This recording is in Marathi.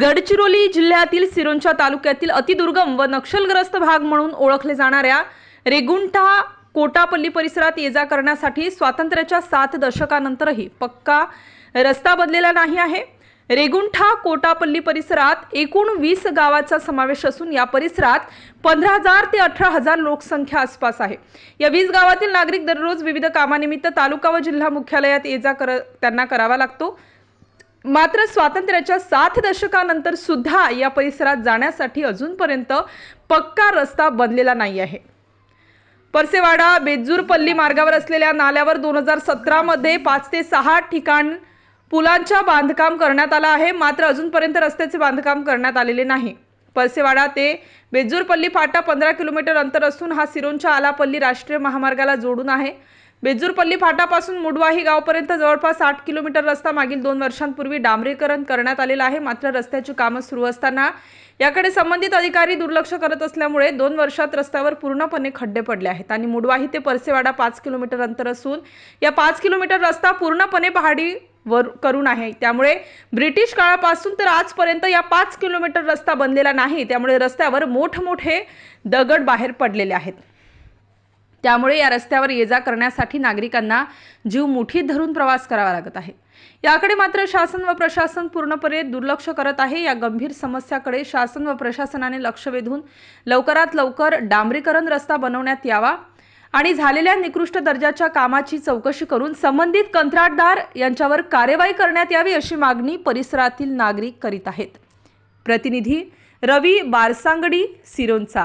गडचिरोली जिल्ह्यातील सिरोंचा तालुक्यातील अतिदुर्गम व नक्षलग्रस्त भाग म्हणून ओळखले जाणाऱ्या रेगुंठा कोटापल्ली परिसरात ये जा करण्यासाठी स्वातंत्र्याच्या सात दशकानंतरही पक्का रस्ता बदलेला नाही आहे. रेगुंठा कोटापल्ली परिसरात एकूण वीस गावाचा समावेश असून या परिसरात पंधरा हजार ते अठरा हजार लोकसंख्या आसपास आहे. या वीस गावातील नागरिक दररोज विविध कामानिमित्त तालुका व जिल्हा मुख्यालयात ये जा कर त्यांना करावा लागतो. मात्र स्वातंत्र्याच्या सात दशकानंतर सुद्धा या परिसरात जाण्यासाठी अजूनपर्यंत पक्का रस्ता बनलेला नाही आहे. परसेवाडा बेजूरपल्ली मार्गावर असलेल्या नाल्यावर दोन हजार सतरामध्ये पाच ते सहा ठिकाण पुलांच्या बांधकाम करण्यात आलं आहे. मात्र अजूनपर्यंत रस्त्याचे बांधकाम करण्यात आलेले नाही. परसेवाडा ते बेजूरपल्ली फाटा पंधरा किलोमीटर अंतर असून हा सिरोंच्या आलापल्ली राष्ट्रीय महामार्गाला जोडून आहे. बेजूरपल्ली फाटापासून मुडवाही गावपर्यंत जवळपास आठ किलोमीटर रस्ता मागील दोन वर्षांपूर्वी डांबरीकरण करण्यात आलेला आहे. मात्र रस्त्याची कामं सुरू असताना याकडे संबंधित अधिकारी दुर्लक्ष करत असल्यामुळे दोन वर्षात रस्त्यावर पूर्णपणे खड्डे पडले आहेत आणि मुडवाही ते परसेवाडा पाच किलोमीटर अंतर असून या पाच किलोमीटर रस्ता पूर्णपणे पहाडी वर करून आहे. त्यामुळे ब्रिटिश काळापासून तर आजपर्यंत या पाच किलोमीटर रस्ता बनलेला नाही. त्यामुळे रस्त्यावर मोठमोठे दगड बाहेर पडलेले आहेत. त्यामुळे या रस्त्यावर ये जा करण्यासाठी नागरिकांना जीव मुठीत धरून प्रवास करावा लागत आहे. याकडे मात्र शासन व प्रशासन पूर्णपणे दुर्लक्ष करत आहे. या गंभीर समस्याकडे शासन व प्रशासनाने लक्ष वेधून लवकरात लवकर डांबरीकरण रस्ता बनवण्यात यावा आणि झालेल्या निकृष्ट दर्जाच्या कामाची चौकशी करून संबंधित कंत्राटदार यांच्यावर कार्यवाही करण्यात यावी अशी मागणी परिसरातील नागरिक करीत आहेत. प्रतिनिधी रवी बारसांगडी सिरोंचा.